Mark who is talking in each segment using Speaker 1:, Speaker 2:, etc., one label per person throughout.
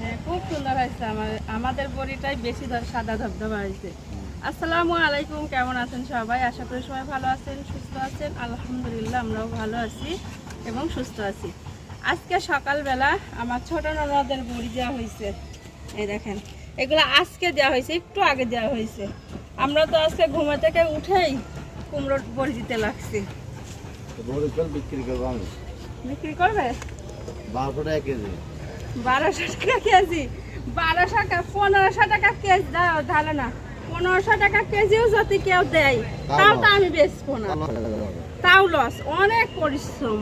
Speaker 1: হ্যাঁ খুব সুন্দর হয়েছে আমার আমাদের বড়িটাই বেশি সাদা ধবধবা হয়েছে। আসসালামু আলাইকুম কেমন আছেন সবাই? আশা করি সবাই ভালো আছেন সুস্থ আছেন। আলহামদুলিল্লাহ আমরাও ভালো আছি এবং সুস্থ আছি। আজকে সকালবেলা আমার ছোট ননদের বড়ি দেওয়া হয়েছে। এই দেখেন এগুলো আজকে দেওয়া হয়েছে একটু আগে দেওয়া হয়েছে। আমরা তো আজকে ঘুমে থেকে উঠেই কুমড়োর বড়ি দিতে লাগছি।
Speaker 2: বিক্রি করবে? বারোশো টাকা কেজি।
Speaker 1: বারোশো টাকা কেজি। বারোশো টাকা পনেরোশো টাকা কেজি দাও ঢালো না পনেরোশো টাকা কেজিও যদি কেউ দেয় তাও তো আমি বেচবো না। তাও লস অনেক পরিশ্রম।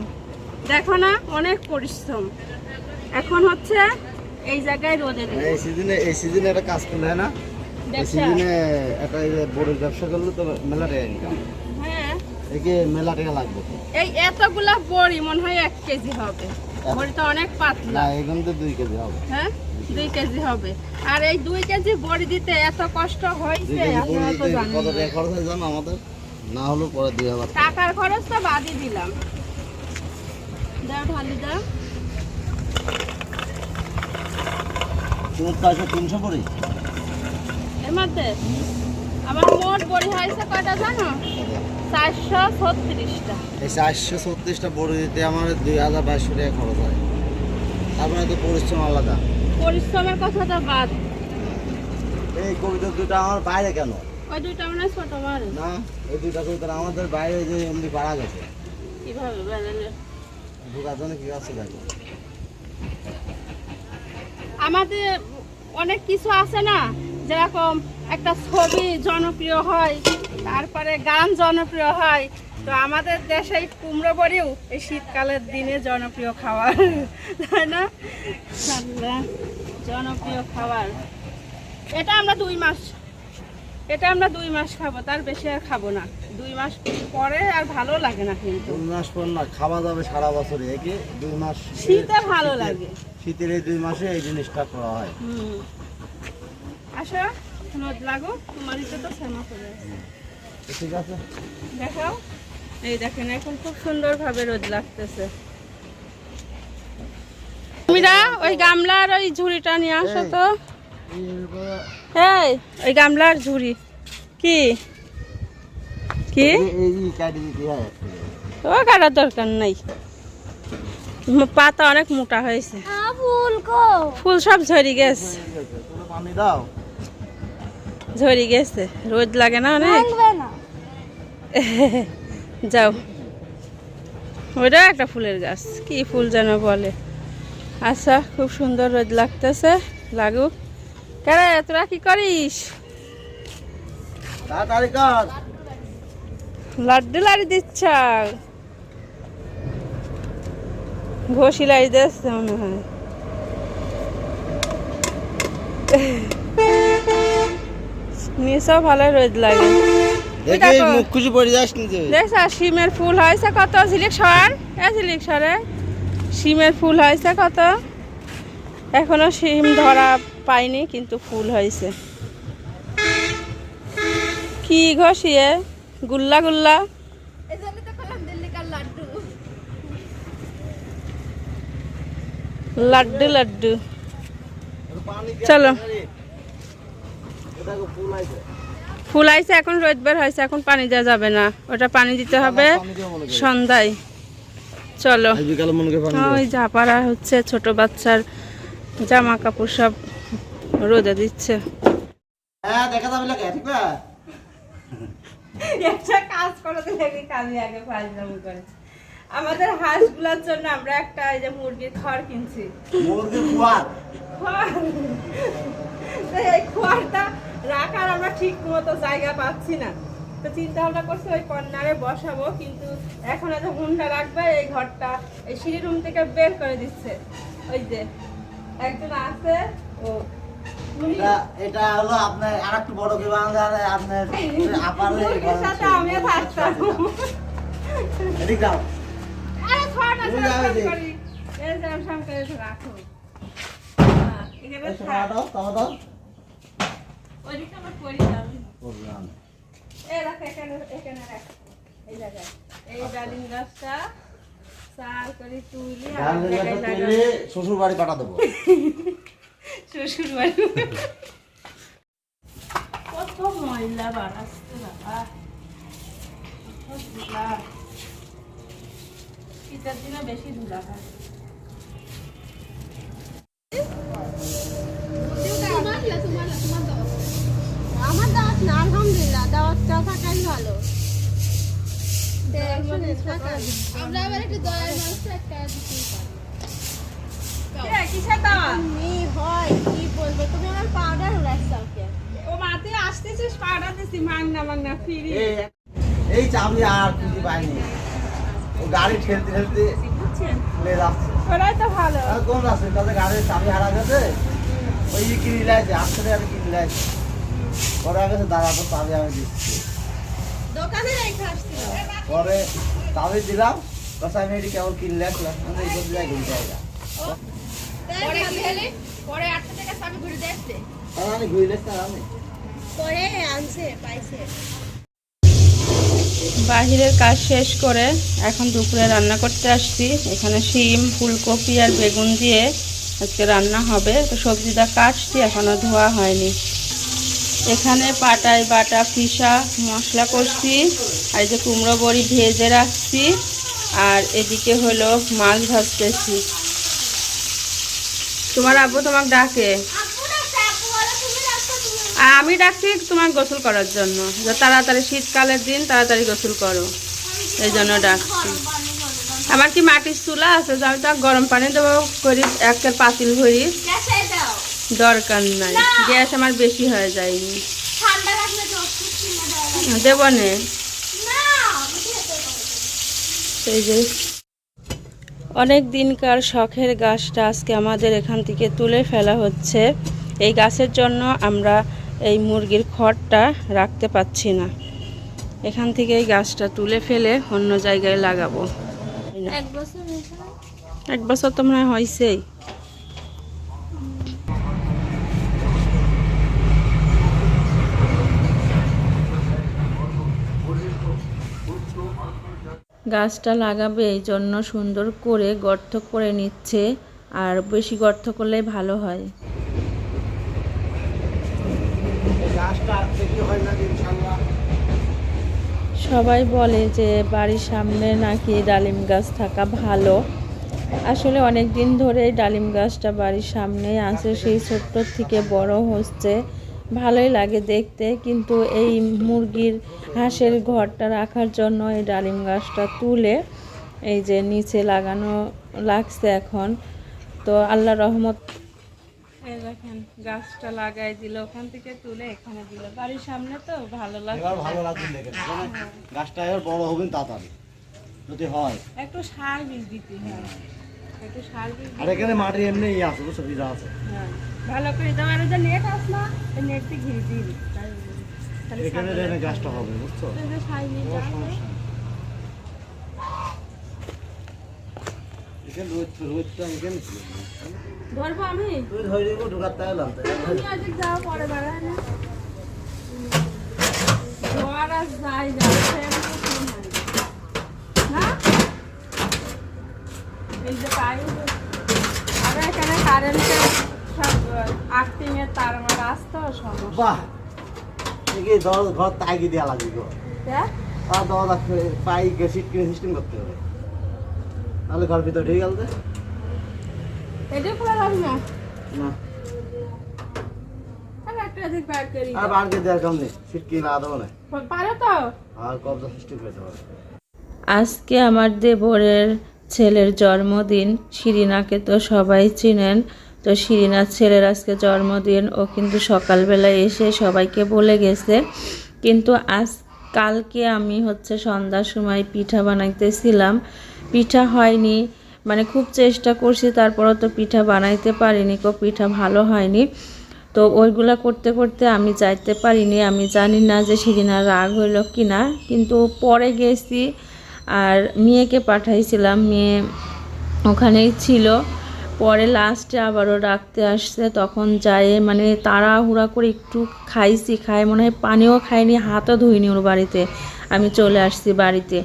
Speaker 1: দেখো না অনেক পরিশ্রম। এখন হচ্ছে এই জায়গায় রোদে দেবো
Speaker 2: এই সিজনে এই সিজনে একটা কাজ করলে না? এই
Speaker 1: ব্যবসা
Speaker 2: সিজনে একটা এই ব্যবসা করলে তো মেলা টাকা ইনকাম
Speaker 1: হ্যাঁ।
Speaker 2: একে মেলা টাকা লাগবে।
Speaker 1: এই এতগুলা বড়ি মনে হয় এক কেজি হবে। বড়িটা অনেক পাতলা।
Speaker 2: এখান তো দুই কেজি হবে।
Speaker 1: হ্যাঁ? দুই কেজি হবে। আর এই দুই কেজি বড়ি দিতে এত কষ্ট হয়েছে? আপনারা তো জানেন
Speaker 2: কত
Speaker 1: না।
Speaker 2: টাকা হয় জানো আমাদের? না হলেও পরে দুই হাজার
Speaker 1: টাকার খরচ তো বাদই দিলাম। দাও ঢালি দাও।
Speaker 2: তোমার পয়সা তিনশো বড়ি।
Speaker 1: এর মধ্যে? আমার মোট বড়ি হয়েছে কয়টা জানো?
Speaker 2: এই চারশো ছত্রিশটা বড়ি দিতে আমার দুই হাজার বাইশশো টাকা খরচ হয়। তারপরে তো পরিশ্রম আলাদা।
Speaker 1: পরিশ্রমের কথা তো বাদ।
Speaker 2: এই কবিতা দুটা আমার বাইরে কেন?
Speaker 1: ওই দুইটা মানে ছোট মারে
Speaker 2: না এই দুটা কবিতা আমাদের বাইরে যে এমনি পাড়া গেছে।
Speaker 1: কীভাবে বেরোলে
Speaker 2: ঢোকার জন্য কি আছে দেখো।
Speaker 1: আমাদের অনেক কিছু আছে না? যেরকম একটা ছবি জনপ্রিয় হয় তারপরে গান জনপ্রিয় হয় তো আমাদের দেশে এই কুমড়ো বড়িও এই শীতকালের দিনে জনপ্রিয় খাবার তাই না? জনপ্রিয় খাবার। এটা আমরা দুই মাস এটা আমরা দুই মাস খাব তার বেশি আর খাব না। দুই মাস পরে আর ভালো লাগে না কিন্তু।
Speaker 2: দুই মাস পর না খাওয়া যাবে সারা বছর একে দুই মাস
Speaker 1: শীতে ভালো লাগে।
Speaker 2: শীতের এই দুই মাসে এই জিনিসটা করা হয়।
Speaker 1: আসো নদ লাগো তোমার দিকে তো শ্যামা করে
Speaker 2: ঠিক আছে।
Speaker 1: দেখাও। এই দেখেন এখন খুব সুন্দরভাবে রোদ লাগতেছে। তুমিরা ওই গামলার ওই ঝুড়িটা নিয়ে আসো তো। এই ওই গামলার ঝুড়ি। কি? কি? ও কাটার দরকার নাই। পাতা অনেক মোটা হয়েছে। ফুল সব ঝরি গেছে।
Speaker 2: দাও।
Speaker 1: ঝরি গেছে। রোদ লাগে না অনেক? যাও। ওইটা একটা ফুলের গাছ কি ফুল যেন বলে। আচ্ছা খুব সুন্দর রোদ লাগতেছে লাগুক। কেরে তোরা কি করিস? লাড্ডু লাড়ি দিচ্ছ। ঘষি লাড়ি দিচ্ছে মনে হয়। নিচেও ভালো রোদ লাগে।
Speaker 2: মুখ খুশি পড়ে যাস
Speaker 1: শিমের ফুল হয়েছে কত? ঝিলিক সর? এ ঝিলিক সরে। শিমের ফুল হয়েছে কত? এখনও শিম ধরা পাইনি কিন্তু ফুল হয়েছে। কি ঘষিয়ে গুল্লা গুল্লা। লাড্ডু লাড্ডু। চলো।
Speaker 2: ফুল
Speaker 1: আইছে এখন রোদ বের হয়েছে এখন পানি দেওয়া যাবে না। ওটা পানি দিতে হবে। সন্ধ্যায়। চলো। ওই জাপারা হচ্ছে ছোট বাচ্চার জামা কাপড় সব রোদে দিচ্ছে।
Speaker 2: হ্যাঁ দেখা যাবে লাগে ঠিক না?
Speaker 1: একটা কাজ করতে লাগে কাজে আগে ফাজলাম করে। আমাদের হাঁসগুলোর জন্য আমরা একটা এই যে মুরগির খড় কিনছি।
Speaker 2: মুরগি ফুয়ার
Speaker 1: খড় এই খড়টা রাখার আমরা ঠিক মতো জায়গা পাচ্ছি না। তো চিন্তা ভাবনা করছি ওই কর্নারে বসাবো কিন্তু এখন এত হুন্ডা রাখবে এই ঘরটা এই সিঁড়ি রুম থেকে বের করে দিচ্ছে। ওই যে একজন আছে ও
Speaker 2: এটা হলো আপনার আর একটু বড় বিমান আপনার আপার
Speaker 1: সাথে আমিও থাকতাম।
Speaker 2: এদিক যাও
Speaker 1: আরে খড় আছে
Speaker 2: ওই যাবে যে।
Speaker 1: করি। এই যে আমি সামনে রাখো। এখানে
Speaker 2: দাও দাও।
Speaker 1: ওইদিকে আমার পরি যাবে এই রাখ এখানে এখানে রাখ। এই জায়গায়। এই ডালিম গাছটা চাল করে তুলি আর
Speaker 2: ধান
Speaker 1: এক জায়গায়
Speaker 2: গাছটা
Speaker 1: লাগাবো।
Speaker 2: তুলে শ্বশুর বাড়ি পাঠা দেবো
Speaker 1: শ্বশুর বাড়ি কত ময়লা বাড়াচ্ছে বাবা শীতের দিনে বেশি ধুলা হয়।
Speaker 3: দাওয়াতটা থাকাই ভালো। আমরা আবার একটু দয়ার মানুষ একটা হয় কি বলবে? তুমি আমার পাউডার উড়াচ্ছাও কে
Speaker 1: ও মাতে আসতেছিস পাড়া দিছি মাংনা মাংনা ফিরি।
Speaker 2: এই এই চাবি আর খুঁজে পাইনি। ও গাড়ি ঠেলতে ঠেলতে চলে যাচ্ছে।
Speaker 1: ওরাই তো ভালো।
Speaker 2: আর কোন আছে? তাদের গাড়ির চাবি হারা গেছে? ওই কিনে লাইছে আসতে আর কিনে লাইছে পরে গেছে দাদা তো চাবি আমি দিচ্ছি।
Speaker 3: দোকানে রেখে আসছিল।
Speaker 2: পরে চাবি দিলাম কথা আমি এটি কেবল কিনলে আসলাম আমি এই করতে যাই ঘুরে জায়গা
Speaker 3: পরে খেলে?
Speaker 1: পরে আটটা থেকে আমি ঘুরে দেখতে
Speaker 2: আমি ঘুরে আসতাম আমি।
Speaker 3: পরে আনছে পাইছে।
Speaker 1: বাহিরের কাজ শেষ করে এখন দুপুরে রান্না করতে আসছি। এখানে শিম ফুলকপি আর বেগুন দিয়ে আজকে রান্না হবে। তো সবজিটা কাটছি এখনও ধোয়া হয়নি। এখানে পাটায় বাটা পিসা, মশলা করছি আর এই যে কুমড়ো বড়ি ভেজে রাখছি, আর এদিকে হলো মাছ ভাজতেছি। তোমার আব্বু তোমাকে ডাকে? আমি ডাকছি তোমার গোসল করার জন্য। যে তাড়াতাড়ি শীতকালের দিন, তাড়াতাড়ি গোসল করো। এই জন্য ডাকছি। আমার কি মাটির চুলা আছে? আমি তো গরম পানি দেবো করি একের পাতিল ভরি। দরকার নাই। গ্যাস আমার বেশি হয়ে যায়নি। দেব নে। এই যে অনেক দিনকার শখের গাছটা আজকে আমাদের এখান থেকে তুলে ফেলা হচ্ছে। এই গাছের জন্য আমরা এই মুরগির খড়টা রাখতে পাচ্ছি না। এখান থেকে এই গাছটা তুলে ফেলে অন্য জায়গায় লাগাবো।
Speaker 3: এক বছর?
Speaker 1: এক বছর তো মনে হয় হয়েছেই। গাছটা লাগাবে এই জন্য সুন্দর করে গর্ত করে নিচ্ছে, আর বেশি গর্ত করলে ভালো হয়। সবাই বলে যে বাড়ির সামনে নাকি ডালিম গাছ থাকা ভালো। আসলে অনেক দিন ধরে ডালিম গাছটা বাড়ির সামনেই আছে, সেই ছোট্ট থেকে বড় হচ্ছে। ভালোই লাগে দেখতে, কিন্তু এই মুরগির হাঁসের ঘরটা রাখার জন্য এই ডালিম গাছটা তুলে এই যে নিচে লাগানো লাগছে এখন। তো আল্লাহ রহমত। দেখেন গাছটা লাগাই দিল ওখান থেকে তুলে এখানে দিল। বাড়ির সামনে তো ভালো লাগে
Speaker 2: ভালো লাগছে মানে গাছটা এবার বড় হবেন তাড়াতাড়ি। যদি হয়।
Speaker 1: একটু সার বীজ দিতে হয়। একটু সার বীজ
Speaker 2: আর এখানে মাটি এমনি ইয়ে আছে।
Speaker 1: হ্যাঁ ভালো করে দাও। আর যে নেট আস না নেট ঘিরে তাহলে
Speaker 2: এখানে
Speaker 1: সার
Speaker 2: গাছটা হবে বুঝছ?
Speaker 1: ওই যে।
Speaker 2: এখানে রোদ রোদটা এখানে
Speaker 1: ধরবো আমি?
Speaker 2: তুই ধরে দিব ঢুকাতে এলাম তো
Speaker 1: তুমি আজ যাও পরে বেড়ায় না। জোয়ার আর যাই না। এই যে এখানে কারেন্টের সব আর্থিং এর তার আমার আসতো সমস্যা।
Speaker 2: দর ঘর তাগি দেওয়া লাগবে গো। আর খুলে- পাই সিট কিনে সিস্টেম করতে হবে। তাহলে ঘর ভিতরে ঢুকে গেল
Speaker 1: এটা খোলা যাবে না?
Speaker 2: না।
Speaker 1: আর একটা এদিক বার করি।
Speaker 2: আর বাড়কে দেওয়ার কাম নেই। সিট কিনে লাগা দেবো না।
Speaker 1: পারো তো?
Speaker 2: আর কবজা সিস্টেম করতে হবে
Speaker 1: আজকে আমার দেবরের ছেলের জন্মদিন। শিরিনাকে তো সবাই চিনেন। তো শিরিনার ছেলের আজকে জন্মদিন, ও কিন্তু সকালবেলায় এসে সবাইকে বলে গেছে। কিন্তু আজ, কালকে আমি হচ্ছে সন্ধ্যার সময় পিঠা বানাইতেছিলাম। পিঠা হয়নি মানে খুব চেষ্টা করছি, তারপরও তো পিঠা বানাইতে পারিনি, কো পিঠা ভালো হয়নি। তো ওইগুলা করতে করতে আমি যাইতে পারিনি, আমি জানি না যে সেদিন রাগ হইল কি না কিন্তু পরে গেছি, আর মেয়েকে পাঠাইছিলাম, মেয়ে ওখানেই ছিল। পরে লাস্টে আবারও ডাকতে আসছে, তখন যায় মানে তাড়াহুড়া করে একটু খাইছি, খায় মনে হয় পানিও খাইনি হাতও ধুইনি ওর বাড়িতে। আমি চলে আসছি বাড়িতে।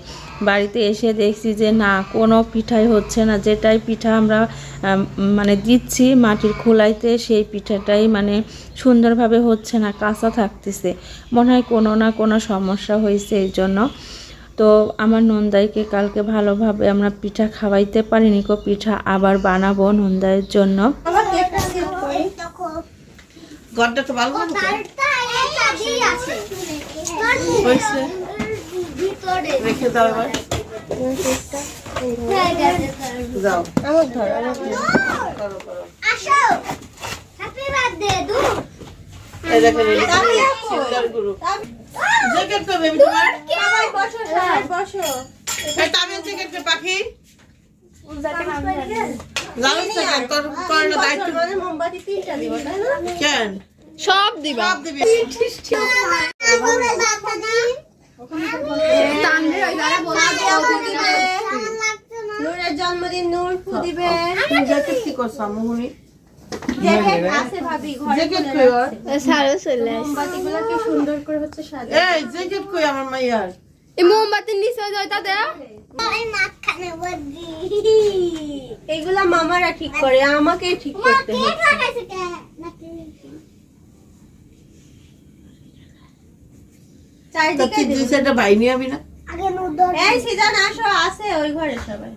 Speaker 4: বাড়িতে এসে দেখছি যে না, কোনো পিঠাই হচ্ছে না। যেটাই পিঠা আমরা মানে দিচ্ছি মাটির খোলাইতে, সেই পিঠাটাই মানে সুন্দরভাবে হচ্ছে না, কাঁচা থাকতেছে। মনে হয় কোনো না কোনো সমস্যা হয়েছে, এই জন্য তো আমার নন্দাইকে কালকে ভালোভাবে আমরা পিঠা খাওয়াইতে পারিনি কো পিঠা আবার বানাবো নন্দাইয়ের জন্য।
Speaker 5: হ্যাপি বার্থডে
Speaker 6: জ্যাকেট তো বেবি তোমার
Speaker 3: সবাই বসো সবাই বসো।
Speaker 6: এই তামিল জ্যাকেট পাখি। যাও জ্যাকেট তোর তোর দায়িত্ব।
Speaker 3: মানে মোমবাতি তিনটা দিব তাই না?
Speaker 6: কেন?
Speaker 7: সব দিবা।
Speaker 6: সব দিবি।
Speaker 3: নূরের জন্মদিন নূর ফু দিবে।
Speaker 6: কি? করছ মোহনি
Speaker 7: মোমবাতির নিচে
Speaker 5: বদি।
Speaker 3: এইগুলা মামারা ঠিক করে আমাকে ঠিক করতে চারিদিকে
Speaker 6: তুই দুই সাইডে ভাই নিয়ে আবি না?
Speaker 3: এই সিজন আসো আছে ওই ঘরে সবাই।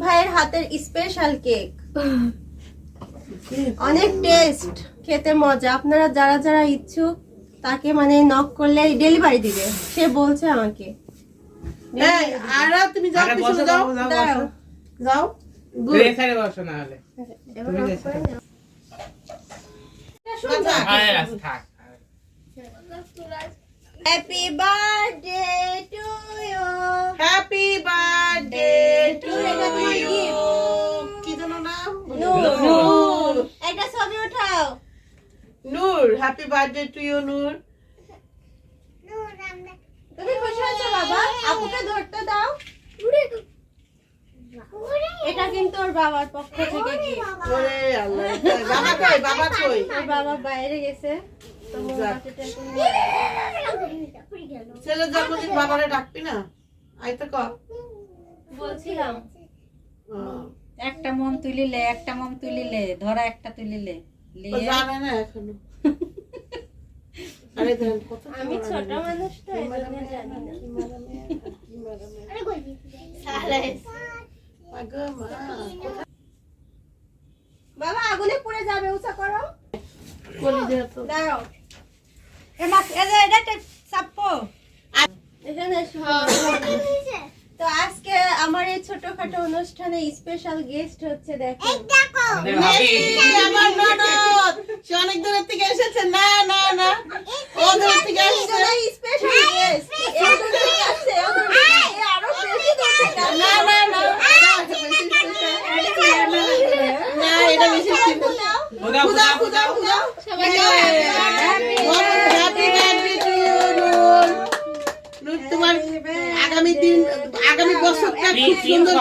Speaker 3: ভাইয়ের হাতের স্পেশাল কেক অনেক টেস্ট খেতে মজা। আপনারা যারা যারা ইচ্ছুক তাকে মানে নক করলে ডেলিভারি দিবে। সে বলছে আমাকে।
Speaker 6: এই আর তুমি যাও যাও। যাও।
Speaker 8: বসো না হলে। তুমি দেশে থাকো।
Speaker 6: আচ্ছা
Speaker 8: আরে রাস থাক
Speaker 3: happy birthday to you
Speaker 6: happy birthday to you কি যেন নাম?
Speaker 3: নূর। একটা ছবি উঠাও।
Speaker 6: Noor happy birthday to you Noor.
Speaker 3: তুমি খুশি হয়েছো বাবা? আপুকে ধরতে দাও। এটা কিন্তু ওর বাবার পক্ষ থেকে gift।
Speaker 6: ওরে আল্লাহ বাবা কই? বাবা কই?
Speaker 3: ওর বাবা বাইরে গেছে। তো মোমবাতিটা এখন
Speaker 6: জন্মদিন বাবারে ডাকবি না? আইতে ক।
Speaker 3: বলছিলাম।
Speaker 9: একটা মোম তুলিলে একটা মোম তুলিলে ধরা একটা তুলিলে
Speaker 6: জানে না এখনও। আরে
Speaker 3: আমি ছোট মানুষ তো জানি না।
Speaker 5: আরে কই?
Speaker 6: আগো মা
Speaker 3: বাবা আগুনে পুড়ে যাবে উঁচা করো। দাঁড়াও।
Speaker 9: এ মাছ এ যে এটা চাপ্পো
Speaker 3: এখানে। তো আজকে আমার এই ছোটখাটো অনুষ্ঠানে স্পেশাল গেস্ট হচ্ছে
Speaker 8: ভাবি।
Speaker 6: আমার ননদ। সে অনেক দূরের থেকে এসেছে। না না না। ও দূর থেকে
Speaker 3: স্পেশাল গেস্ট
Speaker 6: না না। না না এটা বেশি
Speaker 8: খুদা
Speaker 6: খুদা
Speaker 8: খুদা
Speaker 6: খুদা তোমার আগামী দিন আগামী বছরটা খুব সুন্দর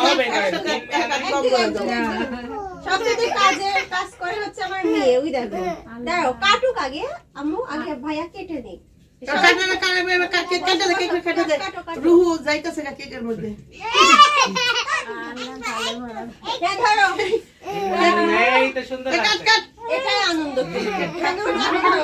Speaker 3: সবচেয়ে কাজে কাজ করে হচ্ছে আমার মেয়ে ওই দেখো দাঁড়াও কাটুক আগে আম্মু আগে ভাইয়া কেটে নিক
Speaker 6: কাটা না কাটা না কাটা কাটা দে কেক কাটা দে রুহু যাইতাছে না কেকের মধ্যে
Speaker 3: হ্যাঁ ধরো
Speaker 8: এই তো সুন্দর
Speaker 6: কাট কাট
Speaker 3: এটাই আনন্দ হ্যাঁ, ধরো, ধরো,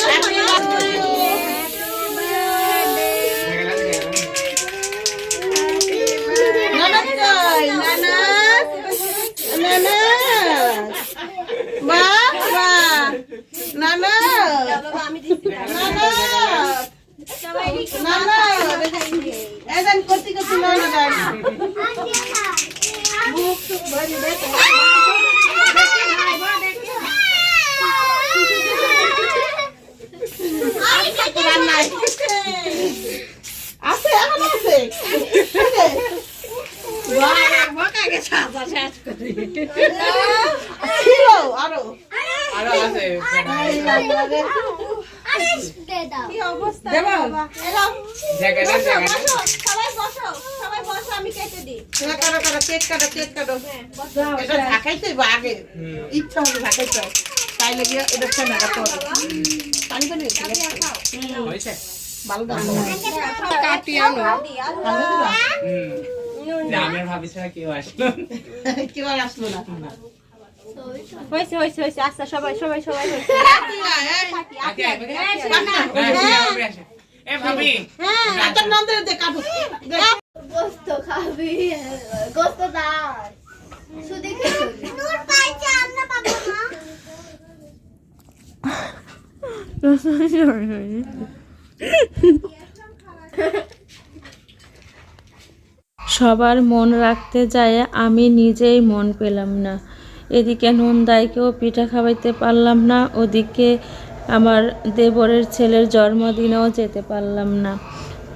Speaker 3: তাবিয়া
Speaker 6: আছে এখন আছে ছিল আরও
Speaker 8: আরও আছে
Speaker 3: কি অবস্থা
Speaker 9: দেবো?
Speaker 3: বাবা এলাম
Speaker 8: জ্যাকেট
Speaker 3: বসো
Speaker 8: জ্যাকেট
Speaker 3: বসো সবাই বসো আমি কেটে দিই
Speaker 6: হ্যাঁ, কাটো কাটো কেক কাটো কেক কাটো এটা ঢাকাইতে আগে ইচ্ছা হলে ঢাকাইতে হবে তাই এটা ঠান্ডা রাখতে হবে পানি পানি হয়েছে
Speaker 8: হয়েছে
Speaker 6: ভালো দাম
Speaker 7: কাটি আনো
Speaker 8: গ্রামের ভাবি ছাড়া কেউ আসলো
Speaker 6: কেউ আর আসলো না
Speaker 3: হয়েছে হয়েছে হয়েছে আচ্ছা সবাই সবাই সবাই হয়েছে
Speaker 8: আগে আগে এ ভাবি
Speaker 6: তোর দে কাটো দে।
Speaker 10: গোস্ত খাবি গোস্ত দাও। শুধু নূর পাইছে আমরা পাবো না।
Speaker 4: সবার মন রাখতে যায় আমি নিজেই মন পেলাম না। এদিকে নন্দাইকেও পিঠা খাওয়াইতে পারলাম না ওদিকে আমার দেবরের ছেলের জন্মদিনেও যেতে পারলাম না।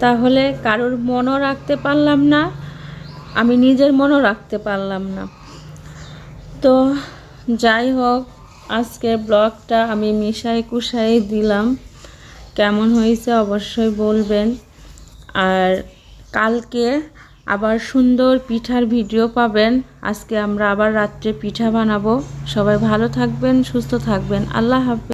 Speaker 4: তাহলে কারোর মনও রাখতে পারলাম না, আমি নিজের মনও রাখতে পারলাম না। তো যাই হোক, আজকের ব্লগটা আমি মিশাই কুশাই দিলাম। কেমন হয়েছে অবশ্যই বলবেন। আর কালকে আবার সুন্দর পিঠার ভিডিও পাবেন। আজকে আমরা আবার রাত্রে পিঠা বানাবো। সবাই ভালো থাকবেন, সুস্থ থাকবেন। আল্লাহ হাফেজ।